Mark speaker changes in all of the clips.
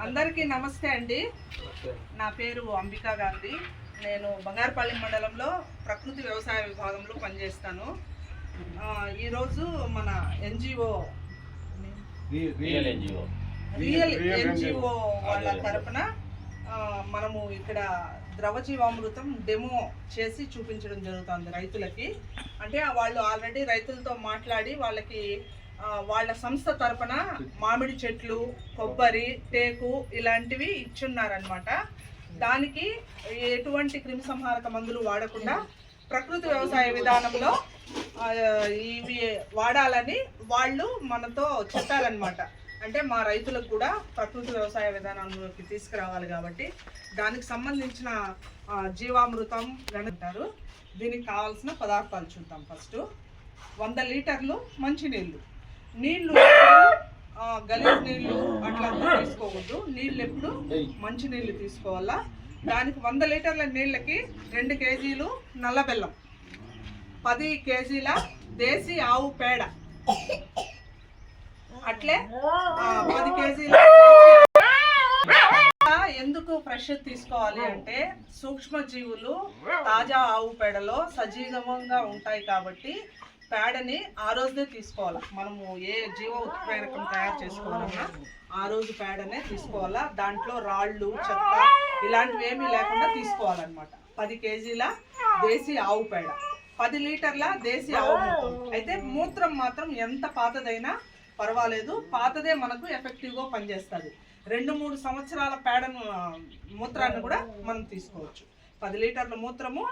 Speaker 1: అందరికీ నమస్తే అండి. నా పేరు అంబికా గాంధీ. నేను బంగారుపల్లి మండలంలో ప్రకృతి వ్యవసాయ విభాగంలో పనిచేస్తాను. ఆ, ఈరోజు మన NGO
Speaker 2: real NGO.
Speaker 1: Real NGO. వాళ్ళ తరపున ఆ, మనము ఇక్కడ ద్రవజీవామృతం డెమో చేసి చూపించడం జరుగుతుంది రైతులకి. అంటే వాళ్ళు ఆల్రెడీ రైతులతో మాట్లాడి వాళ్ళకి వాళ్ళ సంస్థ తరపున మామిడి చెట్లు కొబ్బరి టేకు ఇలాంటివి ఇచ్చున్నారనమాట దానికి ఎటువంటి క్రిమిసంహారక మందులు వాడకుండా ప్రకృతి వ్యవసాయ విధానంలో ఇవి వాడాలని వాళ్ళు మనతో చెప్పారనమాట అంటే మా రైతులకు కూడా ప్రకృతి వ్యవసాయ విధానంలోకి తీసుకురావాలి కాబట్టి దానికి సంబంధించిన జీవామృతం అంటారు. దీనికి కావాల్సిన పదార్థాలు చూద్దాం ఫస్ట్. వంద లీటర్లు మంచినీళ్ళు. నీళ్ళు గలీజ్ నీళ్ళు అట్లా తీసుకోకూడదు నీళ్ళు ఎప్పుడు మంచి నీళ్ళు తీసుకోవాలా? దానికి వంద లీటర్ల నీళ్ళకి రెండు కేజీలు నల్ల బెల్లం. పది కేజీల దేశీ ఆవు పేడ. అట్లే పది కేజీల ఎందుకు ఫ్రెష్ తీసుకోవాలి అంటే సూక్ష్మ జీవులు తాజా ఆవు పేడలో సజీవంగా ఉంటాయి కాబట్టి పేడని ఆ రోజే తీసుకోవాలి? మనము ఏ జీవ ఉత్ప్రేరకం తయారు చేసుకోవాలన్నా ఆ రోజు పేడనే తీసుకోవాలా? దాంట్లో రాళ్ళు చెత్త ఇలాంటివి ఏమీ లేకుండా తీసుకోవాలన్నమాట. పది కేజీల దేశీ ఆవు పేడ. పది లీటర్ల దేశీ ఆవు మూత్రం అయితే మూత్రం మాత్రం ఎంత పాతదైనా పర్వాలేదు. పాతదే మనకు ఎఫెక్టివ్గా పనిచేస్తుంది. రెండు మూడు సంవత్సరాల పేడను మూత్రాన్ని కూడా మనం తీసుకోవచ్చు. పది లీటర్ల మూత్రము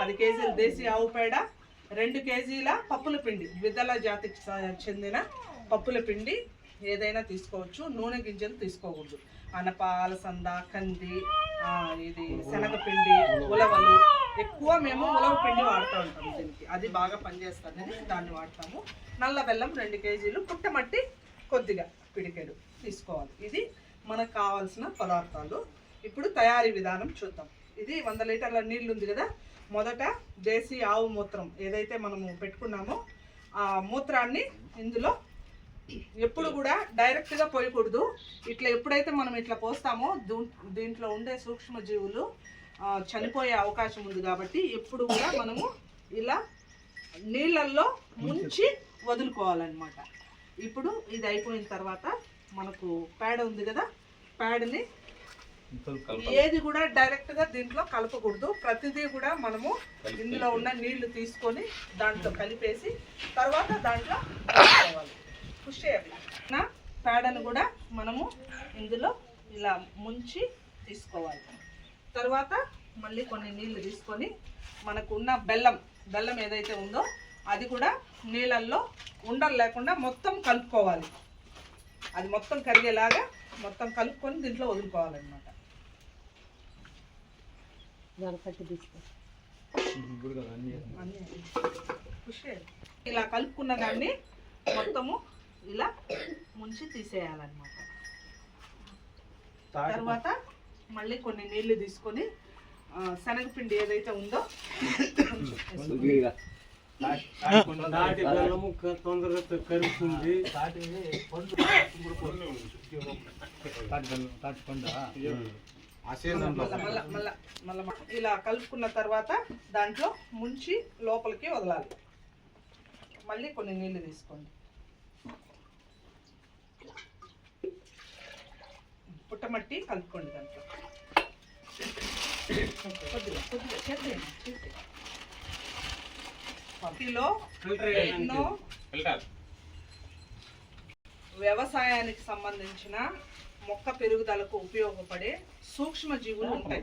Speaker 1: పది కేజీల దేశీ ఆవు పేడ రెండు కేజీల పప్పుల పిండి ద్విదళ జాతికి చెందిన పప్పుల పిండి ఏదైనా తీసుకోవచ్చు. నూనె గింజలు తీసుకోకూడదు. అనప అలసంద కంది ఇది శనగపిండి ఉలవలు. ఎక్కువ మేము ఉలవ పిండి వాడుతూ ఉంటాం దీనికి. అది బాగా పనిచేస్తుందని దాన్ని వాడతాము. నల్ల బెల్లం రెండు కేజీలు పుట్టమట్టి కొద్దిగా పిడికెడు తీసుకోవాలి. ఇది మనకు కావాల్సిన పదార్థాలు. ఇప్పుడు తయారీ విధానం చూద్దాం. ఇది వంద లీటర్ల నీళ్ళు ఉంది కదా మొదట దేశీ ఆవు మూత్రం ఏదైతే మనము పెట్టుకున్నామో ఆ మూత్రాన్ని ఇందులో ఎప్పుడు కూడా డైరెక్ట్గా పోయకూడదు. ఇట్లా ఎప్పుడైతే మనం ఇట్లా పోస్తామో దూ- దీంట్లో ఉండే సూక్ష్మజీవులు చనిపోయే అవకాశం ఉంది కాబట్టి ఎప్పుడు కూడా మనము ఇలా నీళ్ళల్లో ముంచి వదులుకోవాలన్నమాట. ఇప్పుడు ఇది అయిపోయిన తర్వాత మనకు పేడ ఉంది కదా పేడని ఏది కూడా డైరెక్ట్గా దీంట్లో కలపకూడదు. ప్రతిదీ కూడా మనము ఇందులో ఉన్న నీళ్ళు తీసుకొని దాంట్లో కలిపేసి తర్వాత దాంట్లో. పుష్ చేయాలి. నా పేడను కూడా మనము ఇందులో ఇలా ముంచి తీసుకోవాలి. తర్వాత మళ్ళీ కొన్ని నీళ్ళు తీసుకొని మనకు ఉన్న బెల్లం బెల్లం ఏదైతే ఉందో అది కూడా నీళ్ళల్లో ఉండలు లేకుండా మొత్తం కలుపుకోవాలి. అది మొత్తం కరిగేలాగా మొత్తం కలుపుకొని దీంట్లో వదులుకోవాలన్నమాట. అన్నీ పుష్ చేయాలి. ఇలా కలుపుకున్న దాన్ని మొత్తము ఇలా ముంచి తీసేయాలన్నమాట తర్వాత మళ్ళీ కొన్ని నీళ్ళు తీసుకొని శనగపిండి ఏదైతే ఉందో కొంచెం వేసుకోవాలి.
Speaker 3: నాటి బెల్లము క- తొందరగా కరుగుతుంది
Speaker 1: మళ్ళా మళ్ళా మళ్ళా ఇలా కలుపుకున్న తర్వాత దాంట్లో ముంచి లోపలికి వదలాలి. మళ్ళీ కొన్ని నీళ్ళు తీసుకోండి. పుట్టమట్టి కలుపుకోండి దాంట్లో. కొద్దిగా కొద్దిగా పత్తిలో ఎన్నో వ్యవసాయానికి సంబంధించిన మొక్క పెరుగుదలకు ఉపయోగపడే సూక్ష్మ జీవులు ఉంటాయి.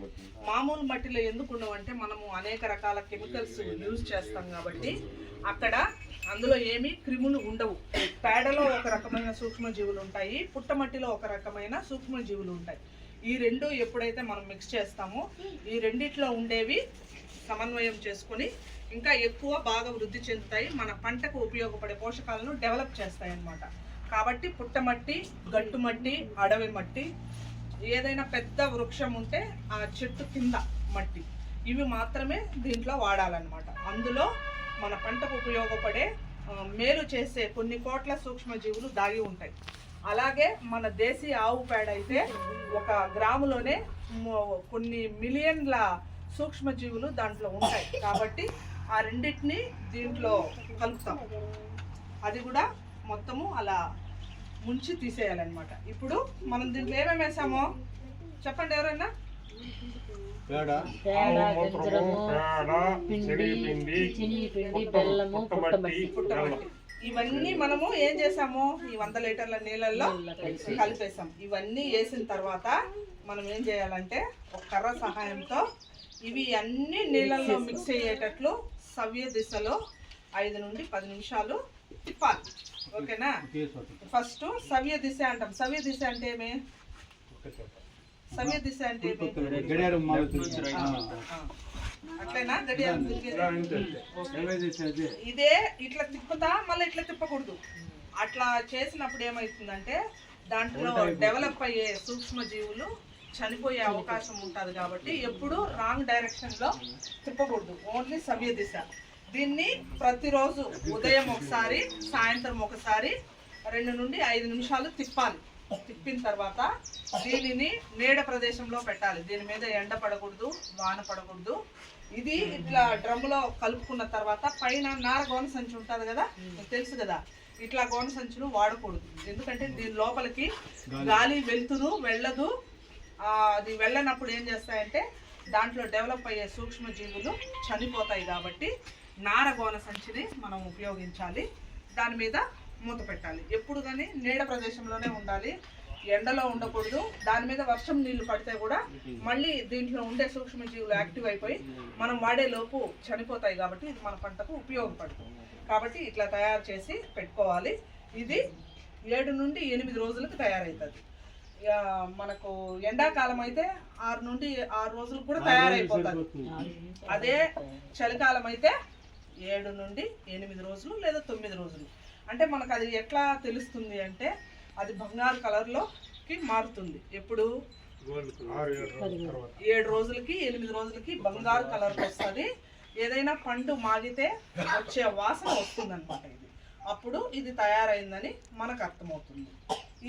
Speaker 1: మామూలు మట్టిలో ఎందుకు ఉండవంటే మనము అనేక రకాల కెమికల్స్ యూజ్ చేస్తాం కాబట్టి అక్కడ అందులో ఏమీ క్రిములు ఉండవు. పేడలో ఒక రకమైన సూక్ష్మ జీవులు ఉంటాయి పుట్టమట్టిలో ఒక రకమైన సూక్ష్మ జీవులు ఉంటాయి. ఈ రెండు ఎప్పుడైతే మనం మిక్స్ చేస్తామో ఈ రెండిట్లో ఉండేవి సమన్వయం చేసుకొని ఇంకా ఎక్కువ బాగా వృద్ధి చెందుతాయి. మన పంటకు ఉపయోగపడే పోషకాలను డెవలప్ చేస్తాయి అన్నమాట కాబట్టి పుట్టమట్టి గట్టుమట్టి అడవి మట్టి ఏదైనా పెద్ద వృక్షం ఉంటే ఆ చెట్టు కింద మట్టి. ఇవి మాత్రమే దీంట్లో వాడాలన్నమాట. అందులో మన పంటకు ఉపయోగపడే మేలు చేసే కొన్ని కోట్ల సూక్ష్మజీవులు దాగి ఉంటాయి. అలాగే మన దేశీ ఆవు పేడ అయితే ఒక గ్రాములోనే కొన్ని మిలియన్ల సూక్ష్మజీవులు దాంట్లో ఉంటాయి. కాబట్టి ఆ రెండింటిని దీంట్లో కలుపుతాం. అది కూడా మొత్తము అలా ముంచి తీసేయాలన్నమాట. ఇప్పుడు మనం దీంట్లో ఏమేమి వేసామో చెప్పండి ఎవరైనా
Speaker 2: పేడ
Speaker 4: బెల్లము
Speaker 1: ఇవన్నీ మనము ఏం చేసాము? ఈ వంద లీటర్ల నీళ్ళల్లో కలిపేసాం. ఇవన్నీ వేసిన తర్వాత మనం ఏం చేయాలంటే ఒక కర్ర సహాయంతో ఇవి అన్ని నీళ్ళల్లో మిక్స్ అయ్యేటట్లు సవ్య దిశలో ఐదు నుండి పది నిమిషాలు తిప్పాలి ఓకేనా? ఫస్ట్ సవ్య దిశ అంటాం. సవ్య దిశ అంటే ఏమి? సవ్య దిశ అంటే. అట్లేనా? గడియారం ఇదే ఇట్లా తిప్పుతా మళ్ళీ ఇట్లా తిప్పకూడదు. అట్లా చేసినప్పుడు ఏమవుతుందంటే దాంట్లో డెవలప్ అయ్యే సూక్ష్మ జీవులు చనిపోయే అవకాశం ఉంటుంది కాబట్టి ఎప్పుడు రాంగ్ డైరెక్షన్లో తిప్పకూడదు. ఓన్లీ సవ్య దిశ. దీన్ని ప్రతిరోజు ఉదయం ఒకసారి సాయంత్రం ఒకసారి రెండు నుండి ఐదు నిమిషాలు తిప్పాలి. తిప్పిన తర్వాత దీనిని నీడ ప్రదేశంలో పెట్టాలి. దీని మీద ఎండ పడకూడదు వాన పడకూడదు. ఇది ఇట్లా డ్రమ్ములో కలుపుకున్న తర్వాత పైన నార గోన సంచి ఉంటుంది కదా తెలుసు కదా ఇట్లా గోన సంచులు వాడకూడదు. ఎందుకంటే దీని లోపలికి గాలి. వెళ్తురు వెళ్ళదు. అది వెళ్ళనప్పుడు ఏం చేస్తాయంటే దాంట్లో డెవలప్ అయ్యే సూక్ష్మజీవులు చనిపోతాయి కాబట్టి నార గోన సంచిని మనం ఉపయోగించాలి. దాని మీద మూత పెట్టాలి. ఎప్పుడు కానీ నీడ ప్రదేశంలోనే ఉండాలి. ఎండలో ఉండకూడదు. దాని మీద వర్షం నీళ్ళు పడితే కూడా మళ్ళీ దీంట్లో ఉండే సూక్ష్మజీవులు యాక్టివ్ అయిపోయి మనం వాడే లోపు చనిపోతాయి కాబట్టి ఇది మన పంటకు ఉపయోగపడుతుంది కాబట్టి ఇట్లా తయారు చేసి పెట్టుకోవాలి. ఇది ఏడు నుండి ఎనిమిది రోజులకు తయారవుతుంది. మనకు ఎండాకాలం అయితే ఆరు నుండి ఆరు రోజులకు కూడా తయారైపోతుంది అదే చలికాలం అయితే ఏడు నుండి ఎనిమిది రోజులు లేదా తొమ్మిది రోజులు. అంటే మనకు అది ఎట్లా తెలుస్తుంది అంటే అది బంగారు కలర్లోకి మారుతుంది. ఎప్పుడు? ఏడు రోజులకి ఎనిమిది రోజులకి బంగారు కలర్ వస్తుంది. ఏదైనా పండు మాగితే వచ్చే వాసన వస్తుంది అనమాట ఇది. అప్పుడు ఇది తయారైందని మనకు అర్థమవుతుంది.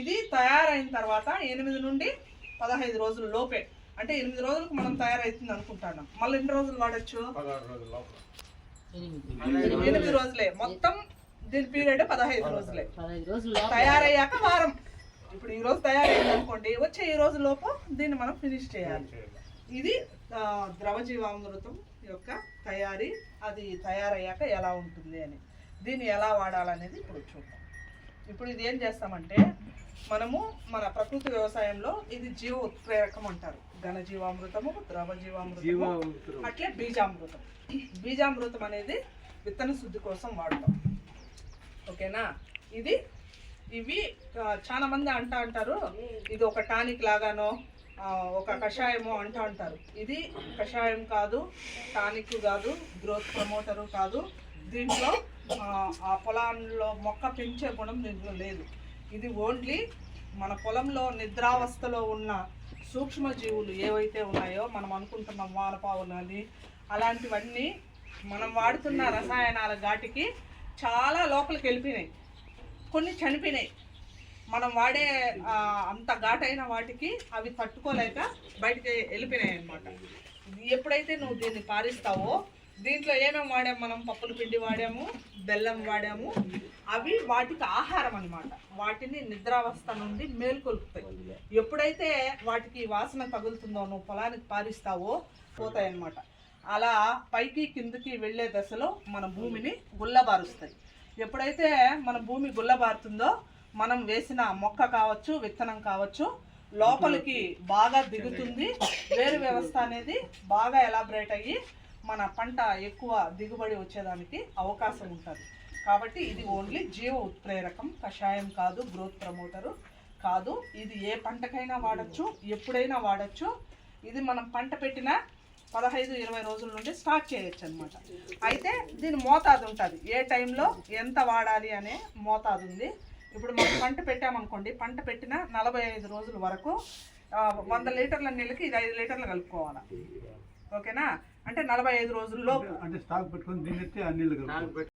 Speaker 1: ఇది తయారైన తర్వాత ఎనిమిది నుండి పదహైదు రోజుల లోపే. అంటే ఎనిమిది రోజులకు మనం తయారైతుంది అనుకుంటాను. మళ్ళీ ఎన్ని రోజులు వాడచ్చు?
Speaker 4: ఎనిమిది
Speaker 1: రోజులే. మొత్తం దీని పీరియడ్ పదహైదు రోజులే. తయారయ్యాక వారం. ఇప్పుడు ఈ రోజు తయారైంది అనుకోండి. వచ్చే ఈ రోజు లోపు దీన్ని మనం ఫినిష్ చేయాలి. ఇది ద్రవ జీవామృతం యొక్క తయారీ. అది తయారయ్యాక ఎలా ఉంటుంది అని. దీన్ని ఎలా వాడాలనేది ఇప్పుడు చూద్దాం. ఇప్పుడు ఇది ఏం చేస్తామంటే మనము మన ప్రకృతి వ్యవసాయంలో ఇది జీవ ఉత్ప్రేరకం అంటారు. ఘన జీవామృతము ద్రవ జీవామృతము.
Speaker 3: జీవామృతం
Speaker 1: అట్లే బీజామృతం. బీజామృతం అనేది విత్తన శుద్ధి కోసం వాడతాం. ఓకేనా? ఇది ఇవి చాలా మంది అంటా అంటారు ఇది ఒక టానిక్ లాగానో ఒక కషాయమో అంటా అంటారు. ఇది కషాయం కాదు టానిక్ కాదు గ్రోత్ ప్రమోటరు కాదు. దీంట్లో ఆ, ఆ పొలంలో మొక్క పెంచే గుణం దీంట్లో లేదు. ఇది ఓన్లీ మన పొలంలో నిద్రావస్థలో ఉన్న సూక్ష్మజీవులు ఏవైతే ఉన్నాయో మనం అనుకుంటున్నాం వానపావులు అని అలాంటివన్నీ మనం వాడుతున్న రసాయనాల ఘాటికి చాలా లోపలికి వెళ్ళిపోయినాయి. కొన్ని చనిపోయినాయి. మనం వాడే అంత ఘాటైన వాటికి అవి తట్టుకోలేక బయటికి వెళ్ళిపోయినాయి అనమాట ఎప్పుడైతే నువ్వు దీన్ని పారిస్తావో దీంట్లో ఏమేమి వాడాము మనం? పప్పుల పిండి వాడాము బెల్లం వాడాము. అవి వాటికి ఆహారం అనమాట వాటిని నిద్రావస్థ నుండి మేల్కొల్పుతాయి. ఎప్పుడైతే వాటికి వాసన తగులుతుందో నువ్వు పొలానికి పారిస్తావో పోతాయి అలా పైకి కిందకి వెళ్ళే దశలో మన భూమిని గుల్లబారుస్తాయి. ఎప్పుడైతే మన భూమి గుల్లబారుతుందో మనం వేసిన మొక్క కావచ్చు విత్తనం కావచ్చు లోపలికి బాగా దిగుతుంది. వేరు వ్యవస్థ అనేది బాగా ఎలాబరేట్ అయ్యి మన పంట ఎక్కువ దిగుబడి వచ్చేదానికి అవకాశం ఉంటుంది. కాబట్టి ఇది ఓన్లీ జీవ ఉత్ప్రేరకం కషాయం కాదు గ్రోత్ ప్రమోటరు కాదు. ఇది ఏ పంటకైనా వాడచ్చు ఎప్పుడైనా వాడచ్చు. ఇది మనం పంట పెట్టిన పదహైదు ఇరవై రోజుల నుండి స్టార్ట్ చేయొచ్చు అనమాట అయితే దీని మోతాదు ఉంటుంది. ఏ టైంలో ఎంత వాడాలి అనే మోతాదు ఉంది. ఇప్పుడు మనం పంట పెట్టామనుకోండి పంట పెట్టిన నలభై ఐదు రోజుల వరకు వంద లీటర్ల నీళ్ళకి ఇది ఐదు లీటర్లు కలుపుకోవాలి. ఓకేనా? అంటే నలభై ఐదు రోజుల్లో
Speaker 2: అంటే స్టాక్ పెట్టుకొని దీన్ని అన్ని